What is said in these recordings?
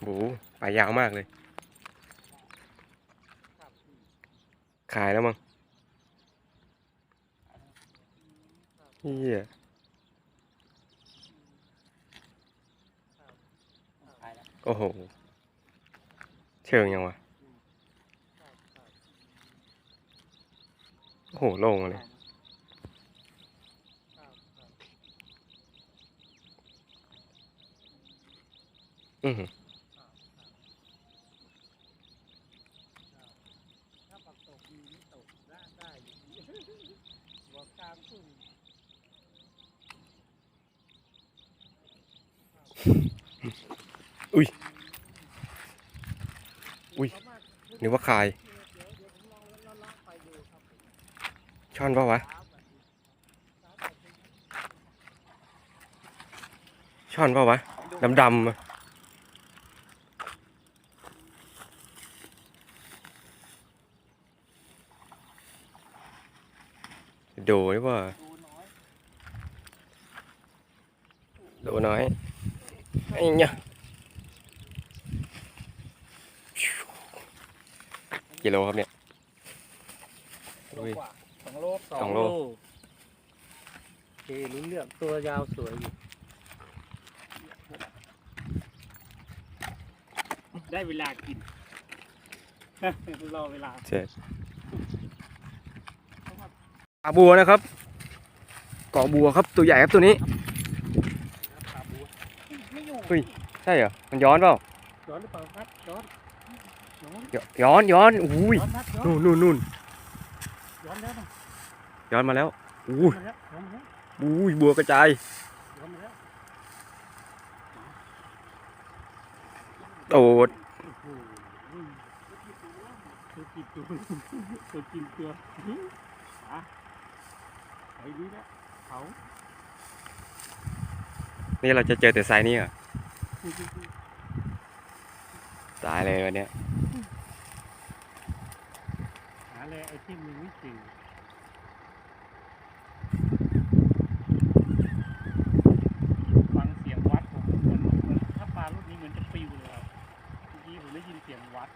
โหปลายาวมากเลย ขายแล้วมั้งเฮียขายโอ้โห เชิงยังวะ โอ้โห โล่งเลยอือหือ ถ้าีนี่ตกได้ได้อยู่หัวกลางทุ่งอุ้ย อุ้ยเอามานึกว่าคายเดี๋ยวเดี๋ยวผมลากไปดูครช่อนปล่าวะ ช่อนปล่าวะ ดำดำๆอะ โดยว่าดูน้อยโดน้อยไอ้เนี่ยกิโลครับเนี่ยโลอุ้ยกว่าสองโลสองโลโอเคลุ้นเลือกตัวยาวสวยอยู่ได้เวลากินรอเวลาเจ็ด ปลาบัวนะครับเกาะบัวครับตัวใหญ่ครับตัวนี้ขาบัวไม่อยู่เฮ้ยใช่เหรอมันย้อนเปล่าย้อนหรือเปล่าครับย้อนย้อนย้อนย้อนอุ้ยย้อนครับย้อนนู่นนู่นนู่นย้อนแล้วนะย้อนมาแล้วอุ้ย้อยนมาแล้วย้อนมาแล้วอุ้ยบัวกระจายย้อนมาแล้วโดดโอ้โหตัวกินตัวตัวกินตัวอะไป นี่แล้วเขานี่เราจะเจอแต่ไซส์นี้เหรอตายเลยวันเนี้ยหาเลยไอ้ที่มันไม่จริงฟังเสียงวัดผมเหมือนเหมือนถ้าปลารุ่นนี้เหมือนจะปิวเลยครับเมื่อกี้ผมได้ยินเสียงวัด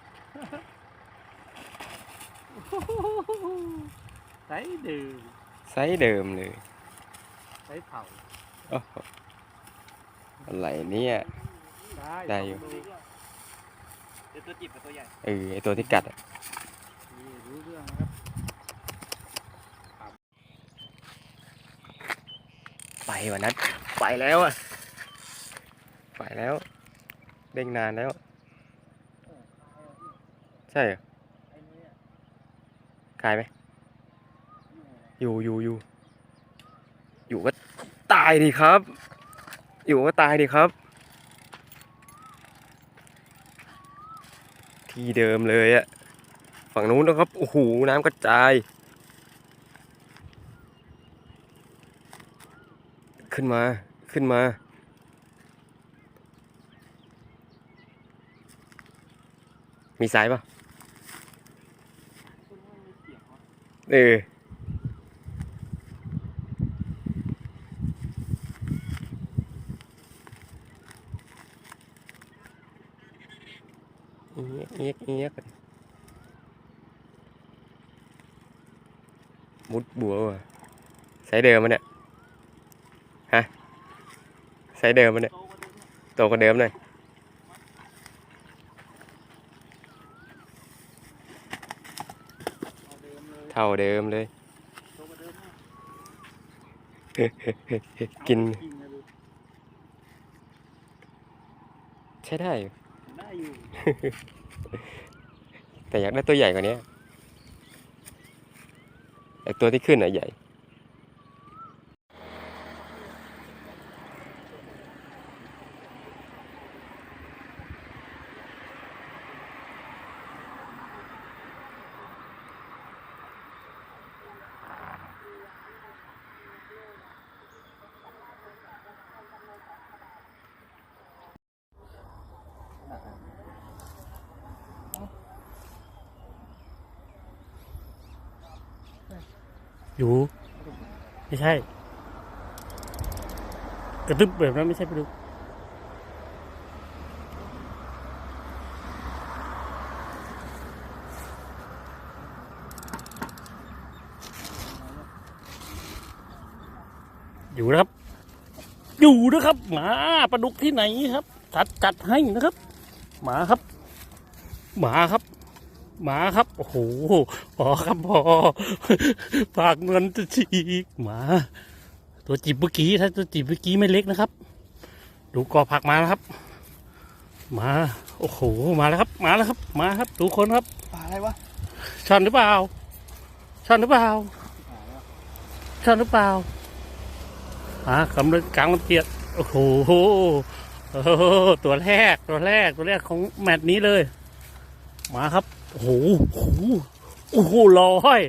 ใส่ดื่ม ไซส์เดิมเลยใส่เผาโอ้โหอะไรเนี่ย ได้อยู่สงโลเดี๋ยวตัวจิบกับตัวใหญ่เออไอตัวที่กัดอะนี่รู้เรื่องนะครับไปวันนั้นไปแล้วอะไปแล้ว เด้งนานแล้ว ใช่เหรอไอ้เนี่ยคายไหม อยู่อยู่อยู่อยู่ก็ตายดิครับ อยู่ก็ตายดิครับ ที่เดิมเลยอะฝั่งนู้นนะครับโอ้โหน้ำกระจาย ขึ้นมาขึ้นมามีสายปะคุณว่ามีเสียงวะเออเอียกเอียกเอียกมุดบัวว่ะ ใส่เดิมมันเนี่ยฮะใส่เดิมมันเนี่ยโตกว่าเดิมเนี่ยโตกว่าเดิมหน่อยเอาเดิมเลยเท่าเดิมเลย กิน ใช้ได้อยู่ได้แต่อยากได้ตัวใหญ่กว่านี้ไอตัวที่ขึ้นอะใหญ่ อยู่ ไม่ใช่ กระตุ้บแบบนั้นไม่ใช่ปลาดุกอยู่นะครับ อยู่นะครับ หมาปลาดุกที่ไหนครับจัดจัดให้นะครับ หมาครับ หมาครับ หมาครับ โอ้โหพอครับพอปากเงินจะฉีกหมา ตัวจีบเมื่อกี้ถ้าตัวจีบเมื่อกี้ไม่เล็กนะครับ ดูกอผักมาแล้วครับ มาโอ้โหมาแล้วครับ มาแล้วครับ มาครับทุกคนครับปลาอะไรวะช่อนหรือเปล่าช่อนหรือเปล่าช่อนหรือเปล่าอ่ากำลังกลางลำเตียดโอ้โหโอ้โหตัวแรกตัวแรกตัวแรกของแมตช์นี้เลย มาครับโอ้โหโอ้โหโอ้โหลอย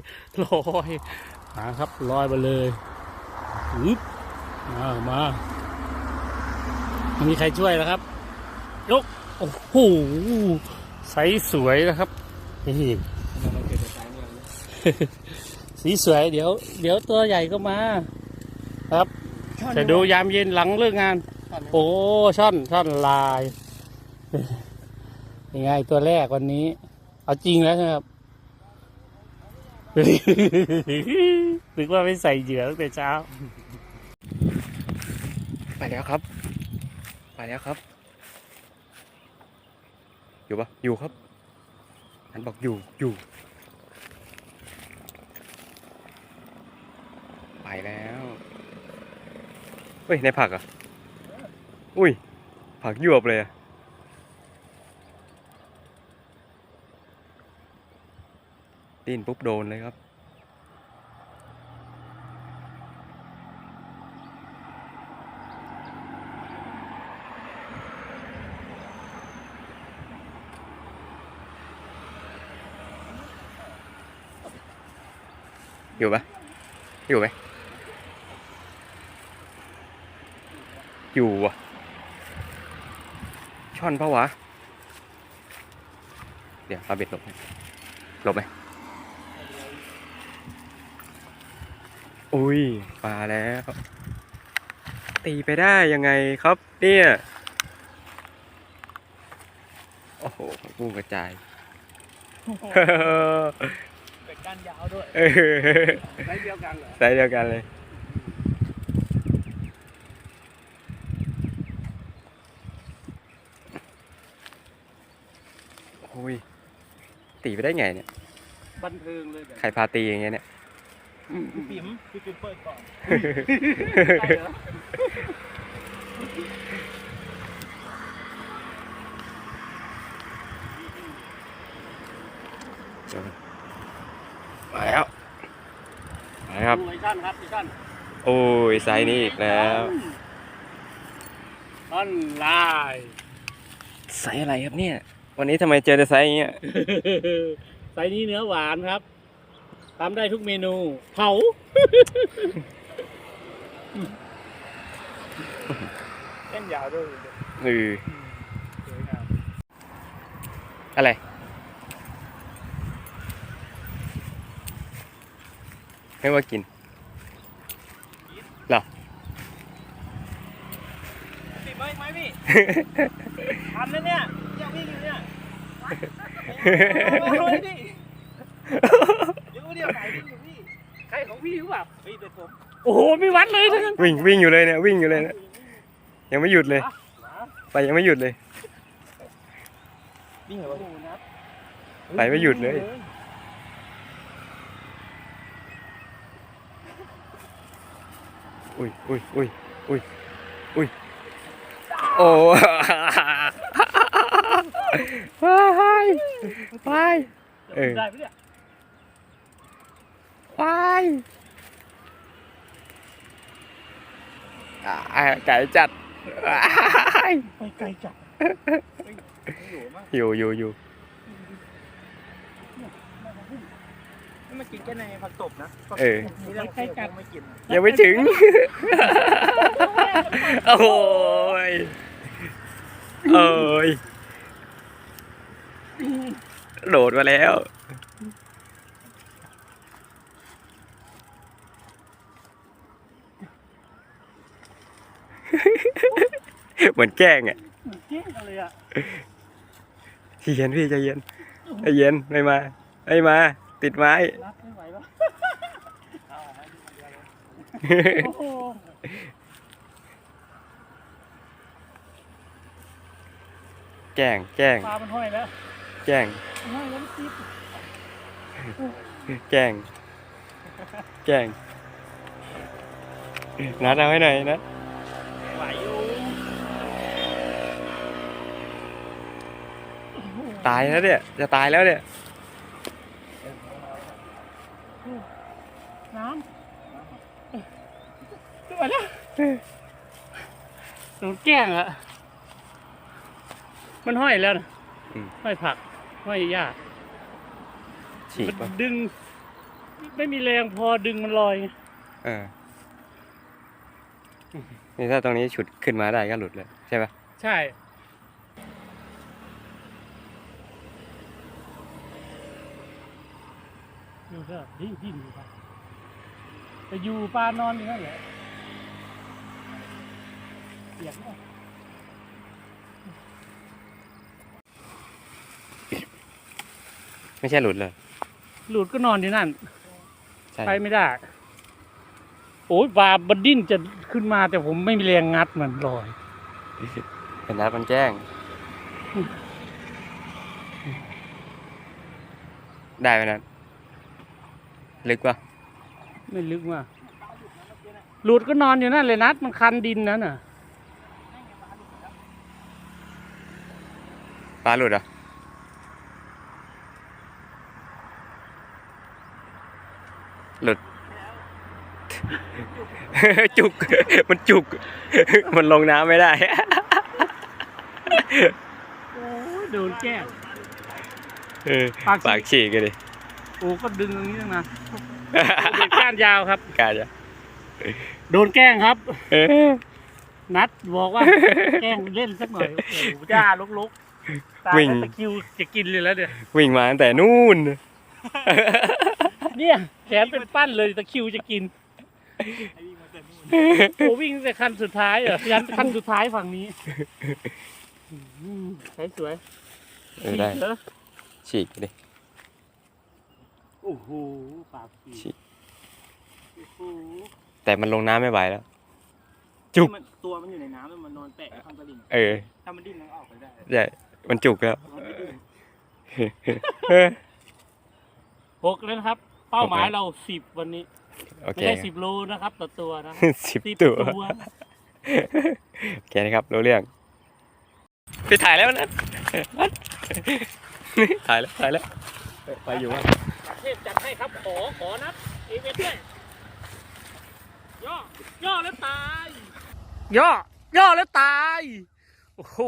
ลอยมาครับลอยไปเลยอึ๊บมามาไม่มีใครช่วยแล้วครับยกโอ้โหใสสวยนะครับนี่สีสวยเดี๋ยว เดี๋ยวตัวใหญ่ก็มา ครับจะดูยามเย็นหลังเลิกงาน โอ้ช่อนช่อนลาย ยังไงตัวแรกวันนี้ เอาจริงแล้วใช่ไหมครับนึกว่าไม่ใส่เหยื่อตั้งแต่เช้าไปแล้วครับไปแล้วครับ อยู่ปะอยู่ครับอันบอกอยู่อยู่ ไปแล้วเฮ้ยในผักอะ อุ้ย ผักยวบเลยอะ ดิ้นปุ๊บโดนเลยครับ อยู่ปะอยู่ไหมอยู่อะ ช่อนปะวะ เดี๋ยวปลาเบ็ดหลบไหมหลบไหม อุ้ยปลาแล้ว ตีไปได้ยังไงครับเนี่ย โอ้โหกุ้งกระจายเป็นก้านยาวด้วยเออไซส์เดียวกันเหรอไซส์เดียวกันเลยโอ้ยตีไปได้ไงเนี่ยบันเทิงเลยแบบใครพาตีอย่างเงี้ยเนี่ยพี่ ปิ๋มพี่ปิ๋มเปิดก่อนมาแล้วมาแล้วครับ ดูไอ้ช่อนครับไอ้ช่อนโอ้ยไซส์นี้อีกแล้วช่อนลายไซส์อะไรครับเนี่ย วันนี้ทำไมเจอแต่ไซส์อย่างเงี้ย ไซส์นี้เนื้อหวานครับ ทำได้ทุกเมนู เผา เส้นยาวด้วยเออสวยงามอะไรไม่ว่ากินเหรอปิดไหมไหมพี่ทันนะเนี่ยยังวิ่งอยู่เนี่ยโอ้ยดิ เดี๋ยวเดี๋ยวไหนวิ่งอยู่พี่ใครของพี่หรือเปล่าเฮ้ยเด็ดผมโอ้โหไม่วัดเลยทั้งนั้นวิ่งวิ่งอยู่เลยเนี่ยวิ่งอยู่เลยเนี่ยยังไม่หยุดเลยไปยังไม่หยุดเลย วิ่งเหรอวะไปไม่หยุดเลย อุ้ยอุ้ยอุ้ยอุ้ยอุ้ยโอ้ไปไปเออ ได้ไหมเนี่ย ไปอ่ไก่จัดไปไกลจัดอยู่อยู่อยู่อยู่มากินแค่ในผักตบนะเออนี่ใกล้กันไม่กินยังไม่ถึง โอ้ยเอ้ยโหลดมาแล้ว เหมือนแกล้งอะเจ๊งเลยอะใจเย็นพี่ใจเย็นใจเย็นไม่มาไม่มา ติดไม้รับไม่ไหวแล้วโอ้โหแกล้งแกล้งปลามันห้อยแล้วแกล้งมันห้อยแล้วมันติดแกล้งแกล้งนัดเอาให้หน่อยนะ ไหวอยู่ตายแล้วเนี่ย จะตายแล้วเนี่ย น้ำตัวแล้วโดนแกล้งอะมันห้อยแล้วนะอืม ห้อยผัก ห้อยหญ้าฉีกมัป่ะนดึง ไม่มีแรงพอดึงมันลอยไงเออ นี่ถ้าตรงนี้ฉุดขึ้นมาได้ก็หลุดเลยใช่ปะใช่ดูเถอะดิ้นดิ้นอยู่ครับแต่อยู่ปลานอนอยู่นั่นแหละเสียงอะไม่ใช่หลุดเลย หลุดก็นอนอยู่นั่น ใช่ ไปไม่ได้ โอ้ยปลาบันดิ้นจะขึ้นมาแต่ผมไม่มีแรงงัดมันลอยเป็นนัดมันแกล้ง ได้ไหมนัดลึกป่ะไม่ลึกมากหลุดก็นอนอยู่นั่นเลยนัดมันคันดินนั่นน่ะปลาหลุดเหรอะหลุด จุก มันจุก มันลงน้ำไม่ได้ โอ้ยโดนแกล้งเออปากฉีก ปากฉีกกันดิโอ้ก็ดึงตรงนี้ตั้งนานเด็กก้านยาวครับกาจะโดนแกล้งครับ เออนัดบอกว่า แกล้งเล่นสักหน่อยโอ้โหจ้าลุกๆตายวิ่งแล้วตะคริวจะกินเลยแล้วเนี่ยวิ่งมาตั้งแต่นู่น เนี่ยแขนเป็นปั้นเลยตะคริวจะกิน โอ้วิ่งตั้งแต่คันสุดท้ายเหรอยันคันสุดท้ายฝั่งนี้อืมสวยสวยเออได้เหรอฉีกดิโอ้โหปากฉีฉีกโอ้โหแต่มันลงน้ำไม่ไหวแล้ว จุกมันตัวมันอยู่ในน้ำแล้วมันนอนแปะข้างตลิ่งเออถ้ามันดิ้นมันก็ออกไปได้ใช่มันจุกแล้วมันไม่ดิ้นเออหกแล้วนะครับ เป้าหมายหกแล้วเราสิบวันนี้ โอไม่เคใช่สิบโลนะครับต่อตัวนะสิบสิบตัวตัว โอเคนะครับรู้เรื่องไปถ่ายแล้วนะถ่ายแล้วถ่ายแล้วไปอยู่ว่าเทพจัดให้ครับขอขอนัดเอเวนด้วยย่อย่อแล้วตายย่อย่อแล้วตายโอ้โห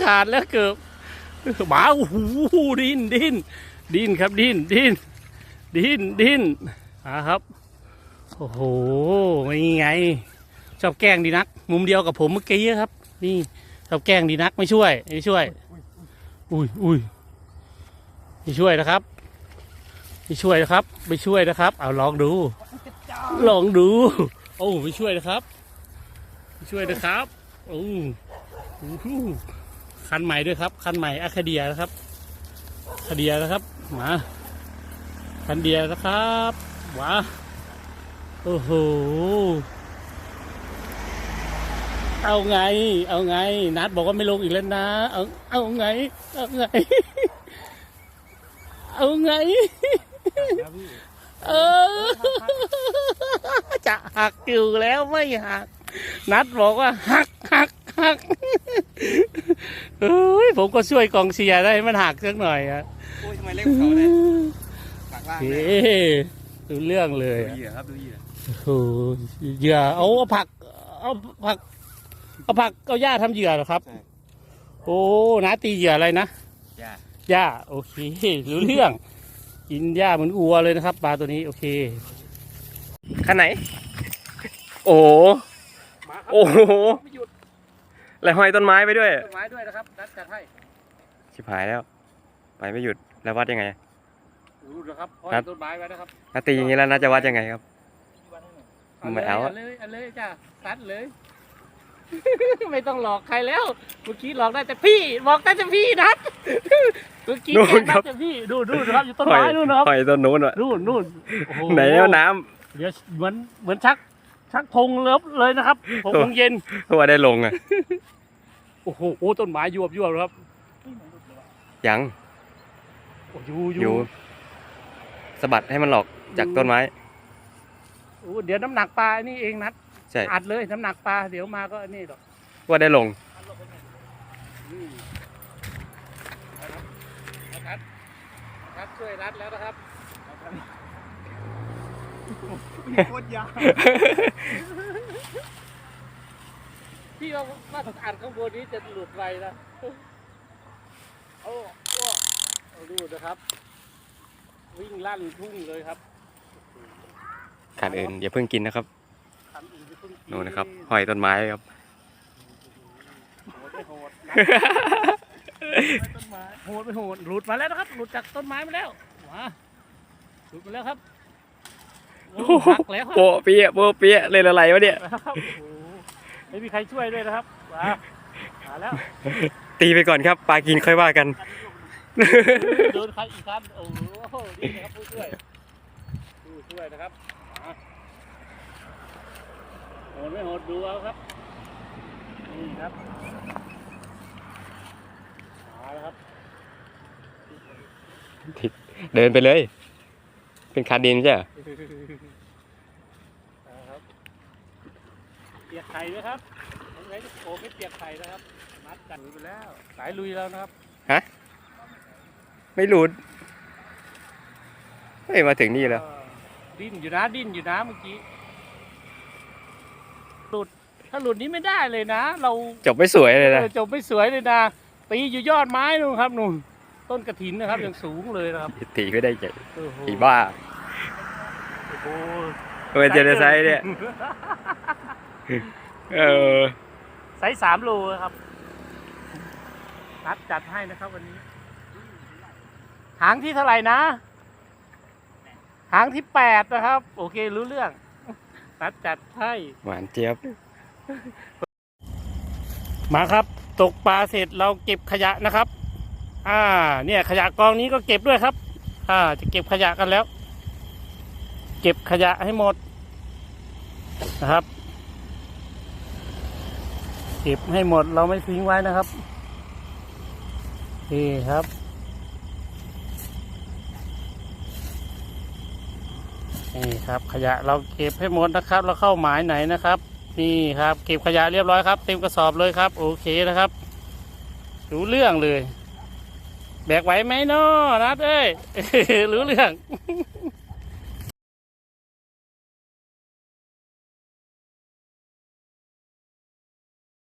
ขาดแล้วเกือบหมาโอ้โหดิ้นดิ้น ดิ้นครับดิ้นดิ้นดิ้นดิ้นอ่าครับ โอ้โหนี่ไง ชอบแกล้งดีนัก มุมเดียวกับผมเมื่อกี้ครับ นี่ชอบแกล้งดีนักไม่ช่วยไม่ช่วย อุ้ยอุ้ยไม่ช่วยนะครับไม่ช่วยนะครับไม่ช่วยนะครับ เอาลองดู ลองดู โอ้ไม่ช่วยนะครับไม่ช่วยนะครับ โอ้โหคันใหม่ด้วยครับ คันใหม่อะคาเดียนะครับ คาเดียนะครับมาคันเดียนะครับว้าโอ้โหเอาไง เอาไง นัดบอกว่าไม่ลงอีกแล้วนะ เอาเอาไง เอาไง เอาไง เออ จะหักอยู่แล้วไม่หัก นัดบอกว่าหักหักหักเอ้ย ผมก็ช่วยกองเชียร์ได้ให้มันหักสักหน่อยอะโอ้ยทำไมเล่นเขาเนี่ยปากล่างเฮ้ดูเรื่องเลยดูอะเหยื่อครับดูเหยื่อโอ้โหเหยื่อเอาเอาผักเอาผักเอาผักเอาหญ้าทำเหยื่อเหรอครับโอ้นาตีเหยื่ออะไรนะย่าหญ้าโอเครู้เรื่อง กินหญ้าเหมือนอัวเลยนะครับปลาตัวนี้โอเคขั้นไหน โอ้โหโอ้โห ไม่หยุด แล้วห้อยต้นไม้ไปด้วย ต้นไม้ด้วยนะครับนัดจัดให้ชิบหายแล้ว ไปไม่หยุดแล้ววัดยังไง รู้นะครับห้อยนัด ต้นไม้ไว้นะครับนาตีอย่างนี้แล้วน่าจะวัดยังไงครับ ไม่เอา เลอะยเลยเอาเลยจ้ะตัดเลย ไม่ต้องหลอกใครแล้ว เมื่อกี้หลอกได้แต่พี่บอกได้แต่พี่นัดเมื่อกี้นู่แกล้นงคนัรัดบแต่พี่ดูดูนะครับอยู่ต้นหอยไม้นู่นนะครับหอยต้นนู้นอะนู่นนู่นโอ้โไหนเอาน้เดี๋ยวเหมือนเหมือนชักชักธงเลิฟเลยนะครับหกโมงเย็นำว่าได้ลงอะ โอ้โหโอ้ต้นไม้ยวบยวบครับยังโอ้ยูอยูยู่สะบัดให้มันหลอกจากต้นไม้ โอ้เดี๋ยวน้ำหนักปลานี่เองนัดใช่ อัดเลยน้ำหนักปลาเดี๋ยวมาก็นี่หรอกว่าได้ลงอืมนะครับนะครับรัดช่วยรัดแล้วนะครับโคตรยาว พี่ว่าว่าอัดข้างบนนี้จะหลุดไปนะโอ้โอ้เอาดูนะครับ วิ่งลั่นทุ่งเลยครับขาดอื่นอย่าเพิ่งกินนะครับทำอีกจะเพิ่งกินู่นนะครับหอยต้นไม้ครับโหดไม่โหดนะต้นไม้โหดไม่โหดหลุดมาแล้วนะครับ หลุดจากต้นไม้มาแล้วมาหลุดมาแล้วครับโอ้โหหักแล้วครับโปะเปียะโปะเปียะเล่นอะไรวะเนี่ย ไม่มีใครช่วยด้วยนะครับมามาแล้วตีไปก่อนครับปลากินค่อยว่ากัน โดนใครอีกครับโอ้โหนี่นะครับผู้ช่วยผู้ช่วยนะครับมาโหดไม่โหดดูเอาครับนี่ครับมาแล้วครับเดินไปเลย เป็นคาดินใช่เหรอ นะครับเปียกไข่ด้วยครับไม่ใช่โอ้ไม่เปียกไข่นะครับ มัดกันไปแล้ว สายลุยแล้วนะครับไม่หลุดเฮ้ยมาถึงนี่แล้วเออดิ้นอยู่นะดิ้นอยู่นะเมื่อกี้ หลุด ถ้าหลุดนี้ไม่ได้เลยนะ เราจบไม่สวยเลยนะเออจบไม่สวยเลยนะ ตีอยู่ยอดไม้นู่นครับนู่นต้นกระถินนะครับยังสูงเลยนะครับ ตีไม่ได้ใจโอ้โหอีบ้าโอ้โหเออเจนไซส์เนี่ย เออไซส์สามโลครับนัดจัดให้นะครับวันนี้ หางที่เท่าไหร่นะ หางที่แปดนะครับ โอเครู้เรื่อง นัดจัดให้ หวานเจี๊ยบ มาครับ ตกปลาเสร็จเราเก็บขยะนะครับ อ่า เนี่ยขยะกองนี้ก็เก็บด้วยครับ อ่า จะเก็บขยะกันแล้ว เก็บขยะให้หมดนะครับ เก็บให้หมดเราไม่ทิ้งไว้นะครับนี่ครับ นี่ครับ ขยะเราเก็บให้หมดนะครับ เราเข้าหมายไหนนะครับ นี่ครับ เก็บขยะเรียบร้อยครับ เต็มกระสอบเลยครับ โอเคนะครับ รู้เรื่องเลย แบกไหวไหมเนาะนัดเอ้ยรู้เรื่อง